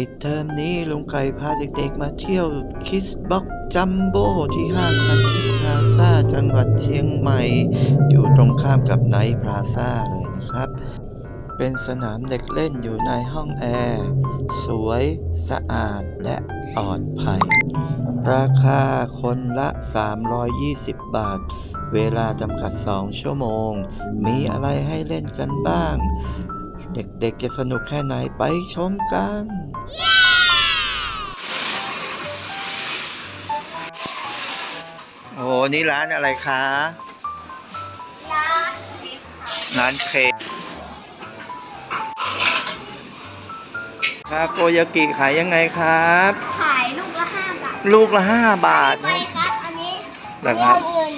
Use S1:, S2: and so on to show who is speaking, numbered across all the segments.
S1: ปิดเทอมนี้ลุงไก่พาเด็กๆมาเที่ยวคิสบ็อกจัมโบ้ที่ห้างพันทิพย์พลาซ่าจังหวัดเชียงใหม่ อยู่ตรงข้ามกับไนท์พลาซ่าเลยนะครับ เป็นสนามเด็กเล่นอยู่ในห้องแอร์ สวยสะอาดและปลอดภัย ราคาคนละ 320 บาท เวลาจำกัด 2 ชั่วโมง มีอะไรให้เล่นกันบ้าง เด็กๆจะสนุกแค่ไหนไปชมกัน โอ้โหนี่ร้านอะไรคะ ร้านเค้กครับโกยากิขายยังไงครับ
S2: ขายลูกละห้าบาท
S1: ลูกละห้าบาท
S2: ไปครับอันนี้
S1: เหรอครับ
S2: เงิน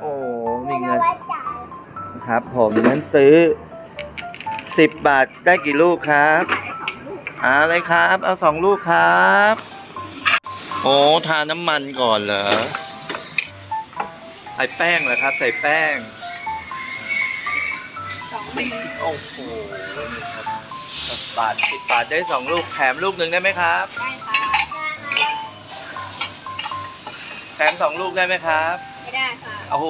S1: โอ้ มี
S2: เงิ
S1: เงิ
S2: น
S1: น
S2: ไว้จ่าย
S1: ครับผมนั้นซื้อ สิบบาทได้กี่ลูกครับเอาเลยครับ เอาสองลูกครับ โอ้ทาน้ำมันก่อนเหรอใส่แป้งเหรอครับ ใส่แป้ง
S2: สอง
S1: นี่โอ้โหนี่ครับสิบบาทสิบบาทได้สองลูกแถมลูกหนึ่งได้ไหมครับ
S2: ได้ค่ะ
S1: แถมสองลูกได้ไหมครับ
S2: ไม่ได้ค่ะ
S1: โอ้โห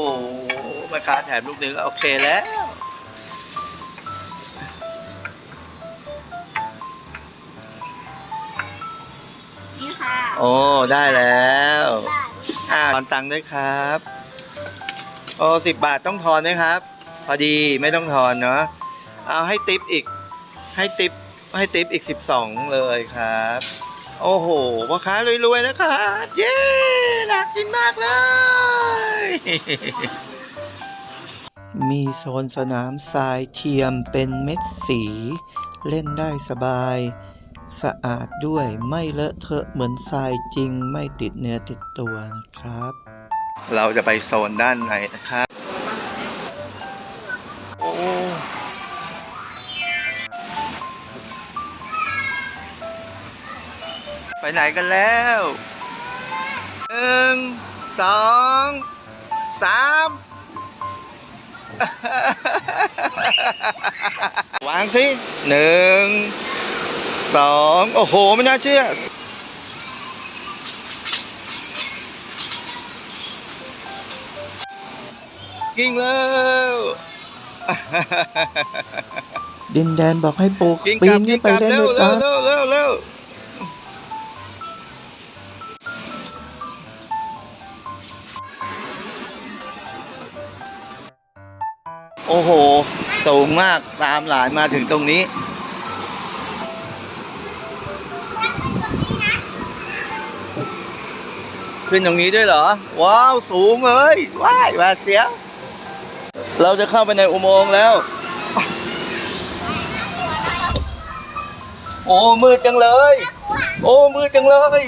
S1: แม่ค้าแถมลูกหนึ่งก็โอเคแล้ว โอ้ได้แล้ว
S2: ท
S1: อ่าทอนตังค์ด้วยครับโอ้สิบบาทต้องทอนไหมครับ พอดีไม่ต้องทอนเนาะเอาให้ติปอีกให้ติปให้ติปอีกสิบสองเลยครับ โอ้โหพ่อค้ารวยๆนะครับเย้น่ากินมากเลย มีโซนสนามทรายเทียมเป็นเม็ดสี เล่นได้สบาย สะอาดด้วยไม่เลอะเทอะเหมือนทรายจริงไม่ติดเนื้อติดตัวนะครับ เราจะไปโซนด้านในนะครับ โอ้ไปไหนกันแล้วหนึ่งสองสามวางสิหนึ่ง สองโอ้โห ไม่น่าเชื่อ กิ้งแล้ว ดินแดนบอกให้ปลูก
S3: กิ้ง
S1: ปี
S3: กลับ
S1: น
S3: กิ้
S1: ขึ้
S3: ง
S1: นไป
S3: กลับ
S1: ได้
S3: เร็
S1: เล
S3: วย
S1: ค
S3: เร็
S1: รั
S3: ว
S1: บ
S3: เร็วเร็วเร็ว
S1: โอ้โห สูงมากตามหลานมาถึงตรงนี้ ขึ้นตรงนี้ด้วยเหรอ ว้าว สูงเลยว้ายหวาดเสียวเราจะเข้าไปในอุโมงค์แล้ว โอ้มืดจังเลย โอ้มืดจังเลย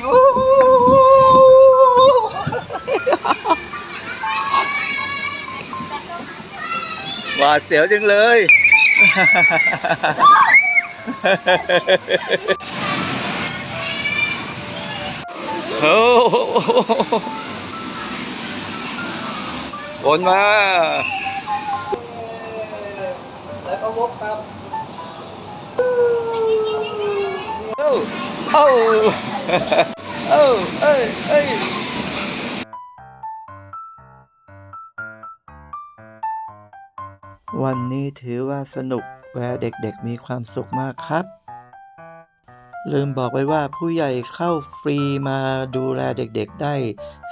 S1: บาดเสียวจังเลย โอ้วนมา แล้วก็วกครับเอ้าเอ้าเอ้เอ้ยเอ้ยวันนี้ถือว่าสนุกและเด็กๆมีความสุขมากครับ ลืมบอกไว้ว่าผู้ใหญ่เข้าฟรีมาดูแลเด็กๆได้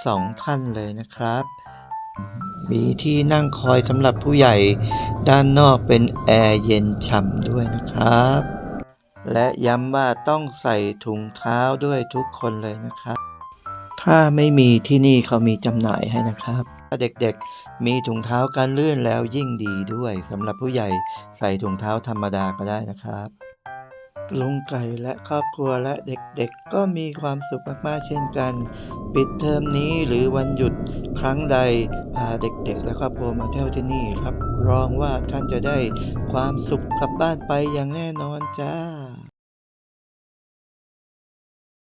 S1: สองท่านเลยนะครับ มีที่นั่งคอยสำหรับผู้ใหญ่ด้านนอกเป็นแอร์เย็นฉ่ำด้วยนะครับ และย้ำว่าต้องใส่ถุงเท้าด้วยทุกคนเลยนะครับ ถ้าไม่มีที่นี่เขามีจำหน่ายให้นะครับถ้าเด็กๆมีถุงเท้ากันลื่นแล้วยิ่งดีด้วยสำหรับผู้ใหญ่ใส่ถุงเท้าธรรมดาก็ได้นะครับ ลุงไก่และครอบครัวและเด็กๆ ก็มีความสุขมากๆเช่นกัน ปิดเทอมนี้หรือวันหยุดครั้งใดพาเด็กๆ และครอบครัวมาเที่ยวที่นี่รับรองว่าท่านจะได้ความสุขกลับบ้านไปอย่างแน่นอนจ้า